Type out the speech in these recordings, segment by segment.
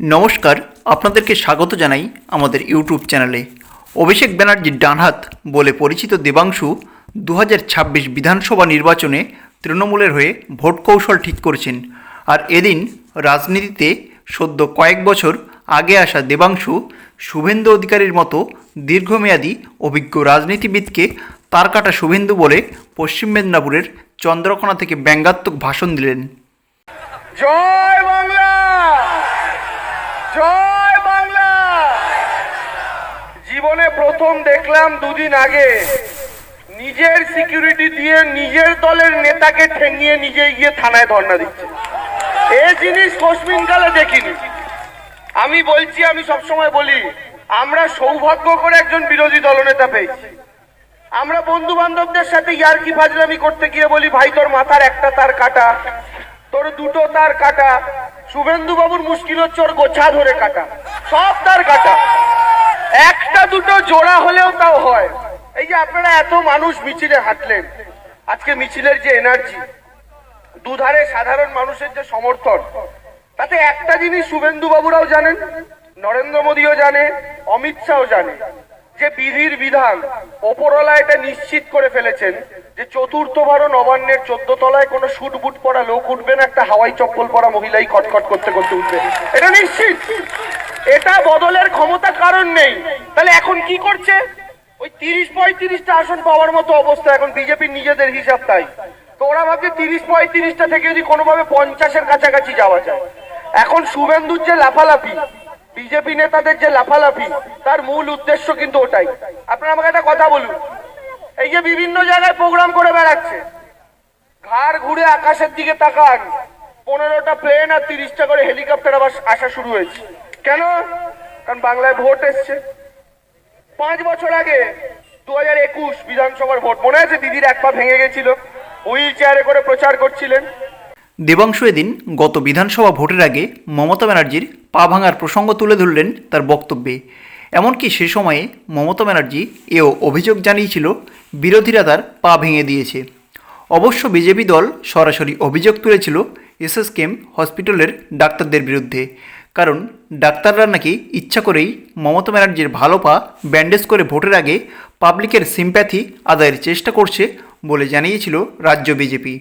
নমস্কার, আপনাদেরকে স্বাগত জানাই আমাদের ইউটিউব চ্যানেলে। অভিষেক ব্যানার্জির ডানহাত বলে পরিচিত দেবাংশু দু হাজার ছাব্বিশ বিধানসভা নির্বাচনে তৃণমূলের হয়ে ভোট কৌশল ঠিক করেছেন। আর এদিন রাজনীতিতে সদ্য কয়েক বছর আগে আসা দেবাংশু শুভেন্দু অধিকারীর মতো দীর্ঘমেয়াদী অভিজ্ঞ রাজনীতিবিদকে তার কাটা শুভেন্দু বলে পশ্চিম মেদিনীপুরের চন্দ্রকোনা থেকে ব্যঙ্গাত্মক ভাষণ দিলেন। জয় বাংলা জয় বাংলা জীবনে প্রথম দেখলাম দুদিন আগে। নিজের সিকিউরিটি দিয়ে নিজের দলের নেতাকে ঠেঙিয়ে নিজে গিয়ে থানায় ধর্ণা দিচ্ছে। এই জিনিস কোশমিনকালে দেখিনি। আমি বলছি, আমি সবসময় বলি, আমরা সৌভাগ্য করে একজন বিরোধী দলনেতা পেয়েছি। আমরা বন্ধু বান্ধবদের সাথে ইয়ার্কি ফাজলামি করতে গিয়ে বলি, ভাই, তোর মাথার একটা তার কাটা, তোর দুটো তার কাটা শুভেন্দু বাবুর মুশকিল হচ্ছে ওর গোছা ধরে কাটা, সব তার কাটা। একটা দুটো জোড়া হলেও তাও হয়। এই যে আপনারা এত মানুষ মিছিলে হাঁটলেন, আজকে মিছিলের যে এনার্জি দুধারে সাধারণ মানুষের যে সমর্থন, তাতে একটা জিনিস শুভেন্দু বাবুরাও জানেন, নরেন্দ্র মোদীও জানে, অমিত শাহও জানে, যে বিধির বিধান ওপরওয়ালা এটা নিশ্চিত করে ফেলেছেন যে চতুর্থ চতুর্থবারও নবান্নের চোদ্দ তলায় কোনো শুট বুট পরা লোক উঠবে না, একটা হাওয়াই চপ্পল পরা মহিলাই খটখট করতে করতে উঠবে। এটা নিশ্চিত। এটা বদলের ক্ষমতা কারণ নেই। তাহলে এখন কি করছে? ওই তিরিশ পঁয়ত্রিশটা আসন পাওয়ার মতো অবস্থা এখন বিজেপির নিজেদের হিসাব তাই। তো ওরা ভাবছে তিরিশ পঁয়ত্রিশটা থেকে যদি কোনোভাবে পঞ্চাশের কাছাকাছি যাওয়া যায়। এখন শুভেন্দুর যে লাফালাফি, বিজেপি নেতাদের যে লাফালাফি, তার মূল উদ্দেশ্য কিন্তু ওটাই। আপনারা আমাকে একটা কথা বলুন। এই যে বিভিন্ন জায়গায় প্রোগ্রাম করে বেড়াচ্ছে। ঘাড় ঘুরে আকাশের দিকে তাকান। পনেরোটা প্লেন আর তিরিশটা করে হেলিকপ্টার আবার আসা শুরু হয়েছে। কেন? কারণ বাংলায় ভোট এসছে। পাঁচ বছর আগে দু হাজার একুশ বিধানসভার ভোট, মনে আছে? দিদির এক পা ভেঙে গেছিল। হুইল চেয়ারে করে প্রচার করছিলেন। দেবাংশু এদিন গত বিধানসভা ভোটের আগে মমতা ব্যানার্জির পা ভাঙার প্রসঙ্গ তুলে ধরলেন তার বক্তব্যে। এমনকি সে সময়ে মমতা ব্যানার্জি এও অভিযোগ জানিয়েছিল, বিরোধীরা তার পা ভেঙে দিয়েছে। অবশ্য বিজেপি দল সরাসরি অভিযোগ তুলেছিল এসএসকেএম হসপিটালের ডাক্তারদের বিরুদ্ধে। কারণ ডাক্তাররা নাকি ইচ্ছা করেই মমতা ব্যানার্জির ভালো পা ব্যান্ডেজ করে ভোটের আগে পাবলিকের সিম্প্যাথি আদায়ের চেষ্টা করছে বলে জানিয়েছিল রাজ্য বিজেপি।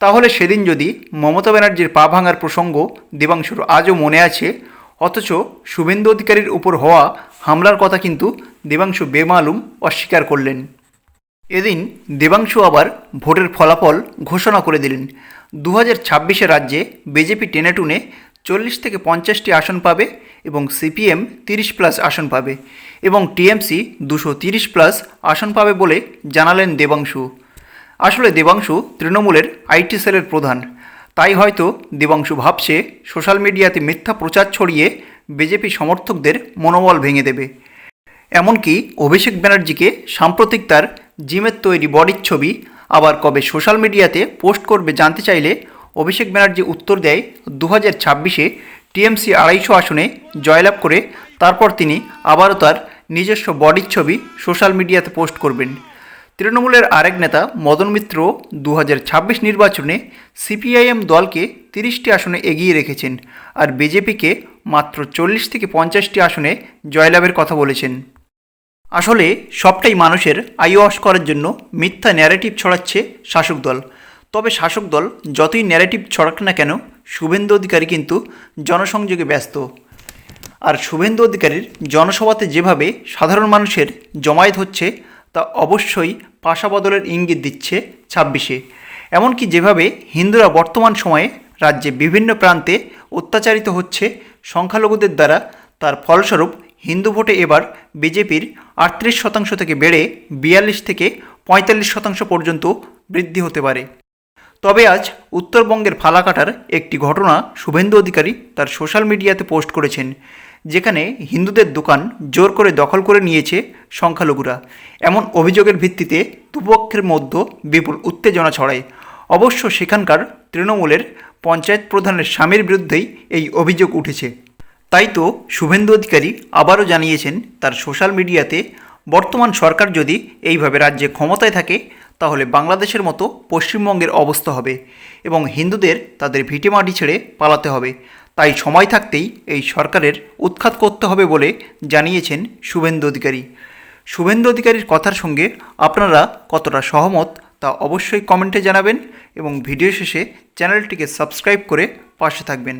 তাহলে সেদিন যদি মমতা ব্যানার্জির পা ভাঙার প্রসঙ্গ দেবাংশুর আজও মনে আছে, অথচ শুভেন্দু অধিকারীর উপর হওয়া হামলার কথা কিন্তু দেবাংশু বেমালুম অস্বীকার করলেন। এদিন দেবাংশু আবার ভোটের ফলাফল ঘোষণা করে দিলেন। দু হাজার রাজ্যে বিজেপি টেনে টুনে চল্লিশ থেকে পঞ্চাশটি আসন পাবে এবং সিপিএম তিরিশ প্লাস আসন পাবে এবং টিএমসি দুশো তিরিশ প্লাস আসন পাবে বলে জানালেন দেবাংশু। আসলে দেবাংশু তৃণমূলের আইটি সেলের প্রধান। তাই হয়তো দেবাংশু ভাবছে সোশ্যাল মিডিয়াতে মিথ্যা প্রচার ছড়িয়ে বিজেপি সমর্থকদের মনোবল ভেঙে দেবে। এমনকি অভিষেক ব্যানার্জিকে সাম্প্রতিক তার জিমের তৈরি বডির ছবি আবার কবে সোশ্যাল মিডিয়াতে পোস্ট করবে জানতে চাইলে অভিষেক ব্যানার্জি উত্তর দেয় দু হাজার ছাব্বিশে টিএমসি আড়াইশো আসনে জয়লাভ করে তারপর তিনি আবারও তার নিজস্ব বডির ছবি সোশ্যাল মিডিয়াতে পোস্ট করবেন। তৃণমূলের আরেক নেতা মদন মিত্র দু ছাব্বিশ নির্বাচনে সিপিআইএম দলকে তিরিশটি আসনে এগিয়ে রেখেছেন আর বিজেপিকে মাত্র চল্লিশ থেকে পঞ্চাশটি আসনে জয়লাভের কথা বলেছেন। আসলে সবটাই মানুষের আইওয়াশ করার জন্য মিথ্যা ন্যারেটিভ ছড়াচ্ছে শাসক দল। তবে শাসক দল যতই ন্যারেটিভ ছড়াক না কেন, শুভেন্দু অধিকারী কিন্তু জনসংযোগে ব্যস্ত। আর শুভেন্দু অধিকারীর জনসভাতে যেভাবে সাধারণ মানুষের জমায়েত হচ্ছে, তা অবশ্যই পাশা বদলের ইঙ্গিত দিচ্ছে ছাব্বিশে। এমনকি যেভাবে হিন্দুরা বর্তমান সময়ে রাজ্যে বিভিন্ন প্রান্তে অত্যাচারিত হচ্ছে সংখ্যালঘুদের দ্বারা, তার ফলস্বরূপ হিন্দু ভোটে এবার বিজেপির আটত্রিশ শতাংশ থেকে বেড়ে বিয়াল্লিশ থেকে পঁয়তাল্লিশ শতাংশ পর্যন্ত বৃদ্ধি হতে পারে। তবে আজ উত্তরবঙ্গের ফালাকাটার একটি ঘটনা শুভেন্দু অধিকারী তার সোশ্যাল মিডিয়াতে পোস্ট করেছেন, যেখানে হিন্দুদের দোকান জোর করে দখল করে নিয়েছে সংখ্যালঘুরা। এমন অভিযোগের ভিত্তিতে দুপক্ষের মধ্যে বিপুল উত্তেজনা ছড়ায়। অবশ্য সেখানকার তৃণমূলের পঞ্চায়েত প্রধানের স্বামীর বিরুদ্ধেই এই অভিযোগ উঠেছে। তাই তো শুভেন্দু অধিকারী আবারও জানিয়েছেন, তার সোশ্যাল মিডিয়াতে বর্তমান সরকার যদি এইভাবে রাজ্যে ক্ষমতায় থাকে তাহলে বাংলাদেশের মতো পশ্চিমবঙ্গের অবস্থা হবে এবং হিন্দুদের তাদের ভিটেমাটি ছেড়ে পালাতে হবে। তাই সময় থাকতেই এই সরকারের উৎখাত করতে হবে বলে জানিয়েছেন শুভেন্দু অধিকারী। শুভেন্দু অধিকারীর কথার সঙ্গে আপনারা কতটা সহমত তা অবশ্যই কমেন্টে জানাবেন এবং ভিডিও শেষে চ্যানেলটিকে সাবস্ক্রাইব করে পাশে থাকবেন।